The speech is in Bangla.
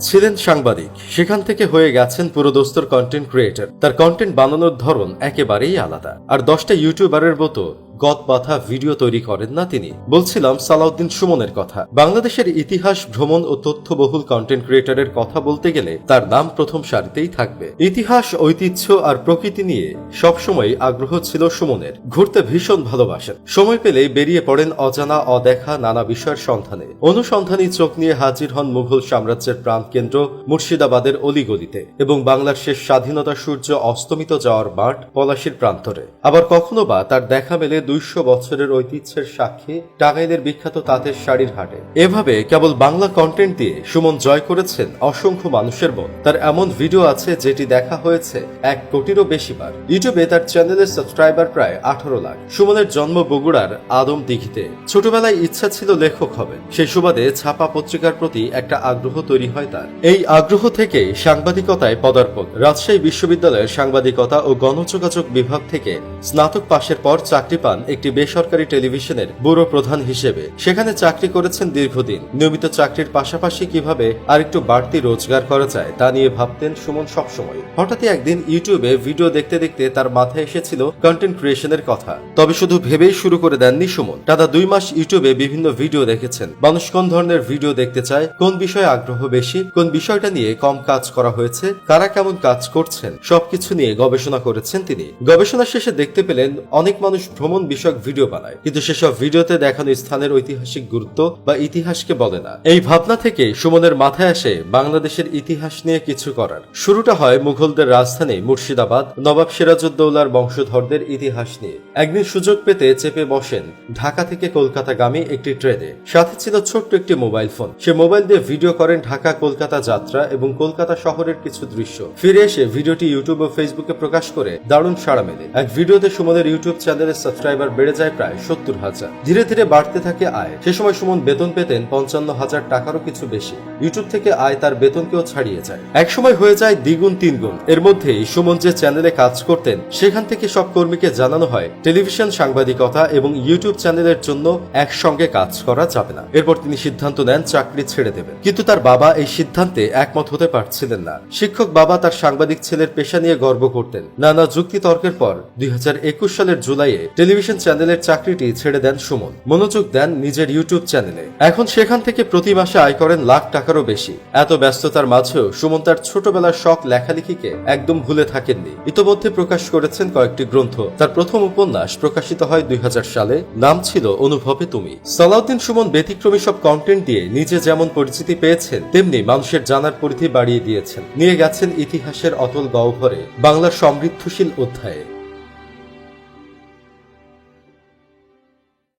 ছিলেন সাংবাদিক। সেখান থেকে হয়ে গেছেন পুরোদস্তর কন্টেন্ট ক্রিয়েটর তার কন্টেন্ট বানানোর ধরন একেবারেই আলাদা। আর দশটা ইউটিউবারের মতো গত বাথা ভিডিও তৈরি করেন না তিনি। বলছিলাম সালাউদ্দিন সুমনের কথা। বাংলাদেশের ইতিহাস, ভ্রমণ ও তথ্যবহুল কন্টেন্ট ক্রিয়েটরের কথা বলতে গেলে তার নাম প্রথম সারিতেই থাকবে। ইতিহাস, ঐতিহ্য আর প্রকৃতি নিয়ে সবসময় আগ্রহ ছিল সুমনের। ঘুরতে ভীষণ ভালোবাসেন। সময় পেলেই বেরিয়ে পড়েন অজানা, অদেখা নানা বিষয়ের সন্ধানে। অনুসন্ধানী চোখ নিয়ে হাজির হন মুঘল সাম্রাজ্যের প্রাণকেন্দ্র মুর্শিদাবাদের অলিগলিতে এবং বাংলার শেষ স্বাধীনতা সূর্য অস্তমিত যাওয়ার মাঠ পলাশির প্রান্তরে। আবার কখনো বা তার দেখা মেলে দুইশো বছরের ঐতিহ্যের সাক্ষী টাঙ্গাইলের বিখ্যাত তাঁতের শাড়ির হাটে। এভাবে কেবল বাংলা কন্টেন্ট দিয়ে সুমন জয় করেছেন অসংখ্য মানুষের মন। তার এমন ভিডিও আছে যেটি দেখা হয়েছে এক কোটিরও বেশি বার। ইউটিউবে তার চ্যানেলের সাবস্ক্রাইবার প্রায় আঠারো লাখ। সুমনের জন্ম বগুড়ার আদম দিঘিতে। ছোটবেলায় ইচ্ছা ছিল লেখক হবেন। সেই সুবাদে ছাপা পত্রিকার প্রতি একটা আগ্রহ তৈরি হয় তার। এই আগ্রহ থেকে সাংবাদিকতায় পদার্পণ। রাজশাহী বিশ্ববিদ্যালয়ের সাংবাদিকতা ও গণযোগাযোগ বিভাগ থেকে স্নাতক পাশের পর চাকরি পান একটি বেসরকারি টেলিভিশনের ব্যুরো প্রধান হিসেবে। সেখানে চাকরি করেছেন দীর্ঘদিন। নিয়মিত চাকরির পাশাপাশি কীভাবে আরেকটু বাড়তি রোজগার করা যায় তা নিয়ে ভাবতেন সুমন সবসময়। হঠাৎই একদিন ইউটিউবে ভিডিও দেখতে দেখতে তার মাথায় এসেছিল কন্টেন্ট ক্রিয়েশনের কথা। তবে শুধু ভেবেই শুরু করে দেননি সুমন। টানা দুই মাস ইউটিউবে বিভিন্ন ভিডিও দেখেছেন। মানুষ কোন ধরনের ভিডিও দেখতে চায়, কোন বিষয়ে আগ্রহ বেশি, কোন বিষয়টা নিয়ে কম কাজ করা হয়েছে, কারা কেমন কাজ করছেন, সবকিছু নিয়ে গবেষণা করেছেন তিনি। গবেষণা শেষে দেখতে পেলেন, অনেক মানুষ ভ্রমণ বিষয়ক ভিডিও বানায়। কিন্তু সেসব ভিডিওতে দেখানো স্থানের ঐতিহাসিক গুরুত্ব বা ইতিহাসকে বলে না। এই ভাবনা থেকে সুমনের মাথায় আসে বাংলাদেশের ইতিহাস নিয়ে কিছু করার। শুরুটা হয় মুঘলদের রাজধানী মুর্শিদাবাদ, নবাব সিরাজউদ্দৌলার বংশধরদের ইতিহাস নিয়ে। একদিন সুযোগ পেতে চেপে বসেন ঢাকা থেকে কলকাতাগামী একটি ট্রেনে। সাথে ছিল ছোট্ট একটি মোবাইল ফোন। সে মোবাইল দিয়ে ভিডিও করেন ঢাকা কলকাতা যাত্রা এবং কলকাতা শহরের কিছু দৃশ্য। ফিরে এসে ভিডিওটি ইউটিউব ও ফেসবুকে প্রকাশ করে দারুণ সাড়া মেলে। এক ভিডিওতে সুমনের ইউটিউব চ্যানেলের সাবস্ক্রাইবার বেড়ে যায় প্রায় সত্তর হাজার। ধীরে ধীরে বাড়তে থাকে আয়। সে সময় সুমন বেতন পেতেন পঞ্চান্ন হাজার টাকারও কিছু বেশি। ইউটিউব থেকে আয় তার বেতনকেও ছাড়িয়ে যায়। এক সময় হয়ে যায় দ্বিগুণ তিনগুণ। এর মধ্যেই সুমন যে চ্যানেলে কাজ করতেন, সেখান থেকে সব কর্মীকে জানানো হয়, টেলিভিশন সাংবাদিকতা এবং ইউটিউব চ্যানেলের জন্য একসঙ্গে কাজ করা যাবে না। এরপর তিনি সিদ্ধান্ত নেন চাকরি ছেড়ে দেবেন। কিন্তু তার বাবা এই সিদ্ধান্তে একমত হতে পারছিলেন না। শিক্ষক বাবা তার সাংবাদিক ছেলের পেশা নিয়ে গর্ব করতেন। নানা যুক্তি তর্কের পর দুই হাজার একুশ সালের জুলাইয়ে টেলিভিশন চ্যানেলের চাকরিটি ছেড়ে দেন সুমন। মনোযোগ দেন নিজের ইউটিউব চ্যানেলে এখন সেখান থেকে প্রতি মাসে আয় করেন লাখ টাকারও বেশি। এত ব্যস্ততার মাঝেও সুমন তার ছোটবেলার শখ লেখালেখিকে একদম ভুলে থাকেননি। ইতোমধ্যে প্রকাশ করেছেন কয়েকটি গ্রন্থ। তার প্রথম উপন্যাস প্রকাশিত হয় দুই হাজার সালে। নাম ছিল অনুভবে তুমি সালাউদ্দিন সুমন ব্যতিক্রমী সব কন্টেন্ট দিয়ে নিজে যেমন পরিচিতি পেয়েছেন, তেমনি মানুষের জানার পরিধি বাড়িয়ে দিয়েছেন। নিয়ে গেছেন ইতিহাসের অতল গহ্বরে বাংলার সমৃদ্ধশীল অধ্যায়ে।